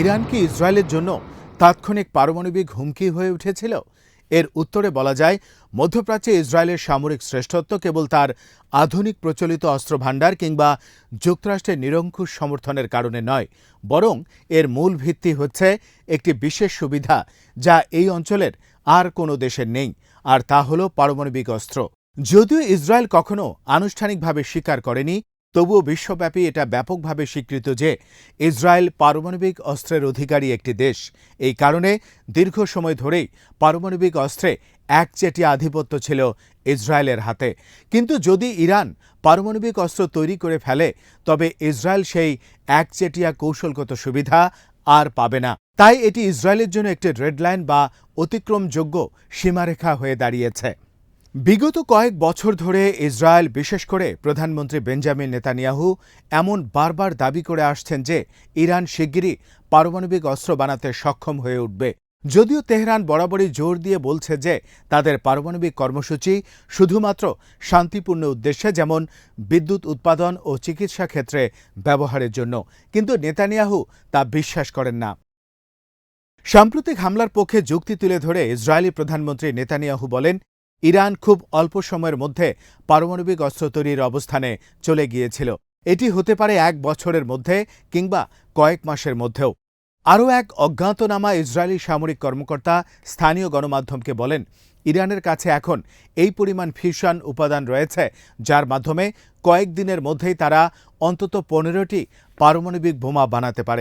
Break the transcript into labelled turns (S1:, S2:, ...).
S1: Iran কি ইসরায়েলের জন্য তাৎক্ষণিক পারমাণবিক হুমকি হয়ে উঠেছিল। এর উত্তরে বলা যায়, মধ্যপ্রাচ্যে ইসরায়েলের সামরিক শ্রেষ্ঠত্ব কেবল তার আধুনিক প্রচলিত অস্ত্রভাণ্ডার কিংবা যুক্তরাষ্ট্রের নিরঙ্কুশ সমর্থনের কারণে নয়, বরং এর মূল ভিত্তি হচ্ছে একটি বিশেষ সুবিধা যা এই অঞ্চলের আর কোনো দেশের নেই, আর তা হল পারমাণবিক অস্ত্র। যদিও ইসরায়েল কখনো আনুষ্ঠানিকভাবে স্বীকার করেনি তবুও বিশ্বব্যাপী এটা ব্যাপকভাবে স্বীকৃত যে ইসরায়েল পারমাণবিক অস্ত্রের অধিকারী একটি দেশ। এই কারণে দীর্ঘ সময় ধরেই পারমাণবিক অস্ত্রে একচেটিয়া আধিপত্য ছিল ইসরায়েলের হাতে। কিন্তু যদি ইরান পারমাণবিক অস্ত্র তৈরি করে ফেলে, তবে ইসরায়েল সেই একচেটিয়া কৌশলগত সুবিধা আর পাবে না। তাই এটি ইসরায়েলের জন্য একটি রেডলাইন বা অতিক্রমযোগ্য সীমারেখা হয়ে দাঁড়িয়েছে। বিগত কয়েক বছর ধরে ইসরায়েল, বিশেষ করে প্রধানমন্ত্রী বেঞ্জামিন নেতানিয়াহু, এমন বারবার দাবি করে আসছেন যে ইরান শিগগিরই পারমাণবিক অস্ত্র বানাতে সক্ষম হয়ে উঠবে। যদিও তেহরান বরাবরই জোর দিয়ে বলছে যে তাদের পারমাণবিক কর্মসূচি শুধুমাত্র শান্তিপূর্ণ উদ্দেশ্যে, যেমন বিদ্যুৎ উৎপাদন ও চিকিৎসা ক্ষেত্রে ব্যবহারের জন্য। কিন্তু নেতানিয়াহু তা বিশ্বাস করেন না। সাম্প্রতিক হামলার পক্ষে যুক্তি তুলে ধরে ইসরায়েলি প্রধানমন্ত্রী নেতানিয়াহু বলেন ইরান খুব অল্প সময়ের মধ্যে পারমাণবিক অস্ত্র তৈরির অবস্থানে চলে গিয়েছিল। এটি হতে পারে এক বছরের মধ্যে কিংবা কয়েক মাসের মধ্যেও। আরও এক অজ্ঞাতনামা ইসরায়েলি সামরিক কর্মকর্তা স্থানীয় গণমাধ্যমকে বলেন, ইরানের কাছে এখন এই পরিমাণ ফিউশন উপাদান রয়েছে, যার মাধ্যমে কয়েক দিনের মধ্যেই তারা অন্তত পনেরোটি পারমাণবিক বোমা বানাতে পারে।